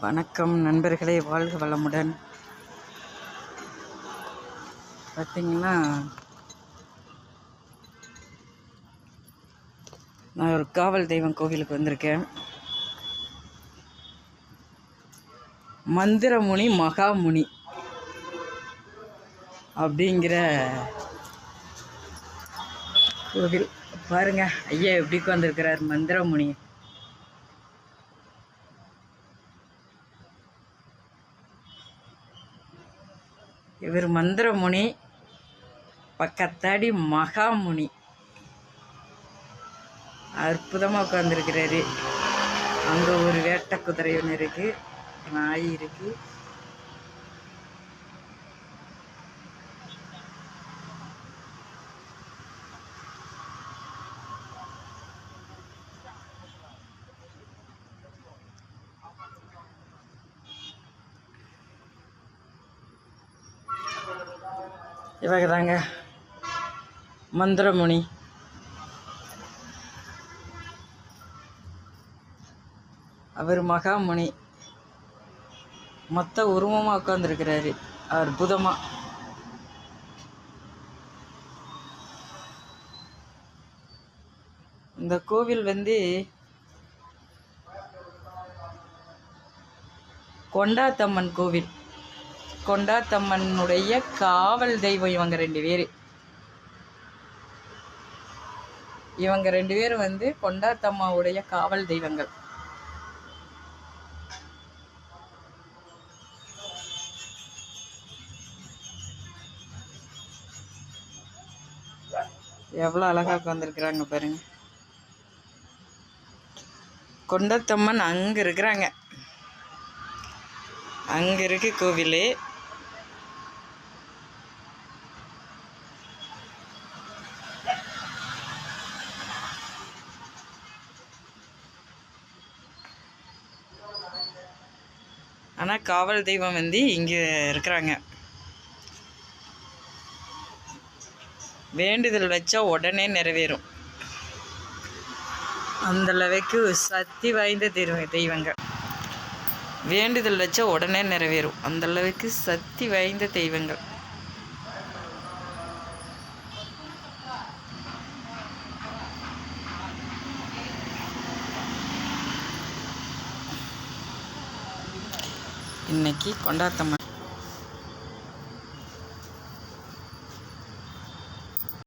வணக்கம் நண்பர்களே வாழ்க வளமுடன். பார்த்தீங்கன்னா நான் ஒரு காவல் தெய்வம் கோவிலுக்கு வந்திருக்கேன். மந்திரமுனி மகாமுனி அப்படிங்கிற கோவில். பாருங்க ஐயா எப்படி உட்காந்துருக்கிறார் மந்திரமுனி. இவர் மந்திரமுனி பக்கத்தாடி மகாமுனி. அற்புதமாக உட்காந்துருக்கிறாரு அங்கே ஒரு வேட்டை குதிரை ஒன்று இருக்குது நாய் இருக்குது இவங்க தாங்க மந்திரமுனி. அவர் மகாமுனி. மொத்த உருவமாக உட்காந்துருக்கிறாரு அற்புதமாக இந்த கோவில் வந்து கொண்டாத்தம்மன் கோவில். கொண்டாத்தம்மனுடைய காவல் தெய்வம் இவங்க ரெண்டு பேர். இவங்க ரெண்டு பேரும் வந்து கொண்டாத்தம்மாவுடைய காவல் தெய்வங்கள். எவ்வளோ அழகாக உட்காந்துருக்குறாங்க பாருங்க. கொண்டத்தம்மன் அங்கே இருக்கிறாங்க. அங்கே இருக்கு கோவிலே ஆனால் காவல் தெய்வம் வந்து இங்கே இருக்கிறாங்க. வேண்டுதல் வச்சா உடனே நிறைவேறும். அந்த அளவுக்கு சக்தி வாய்ந்த தெய்வ தெய்வங்க. வேண்டுதல் வச்சா உடனே நிறைவேறும். அந்த அளவுக்கு சக்தி வாய்ந்த தெய்வங்கள். இன்னைக்கு கொண்டாத்தம்மன்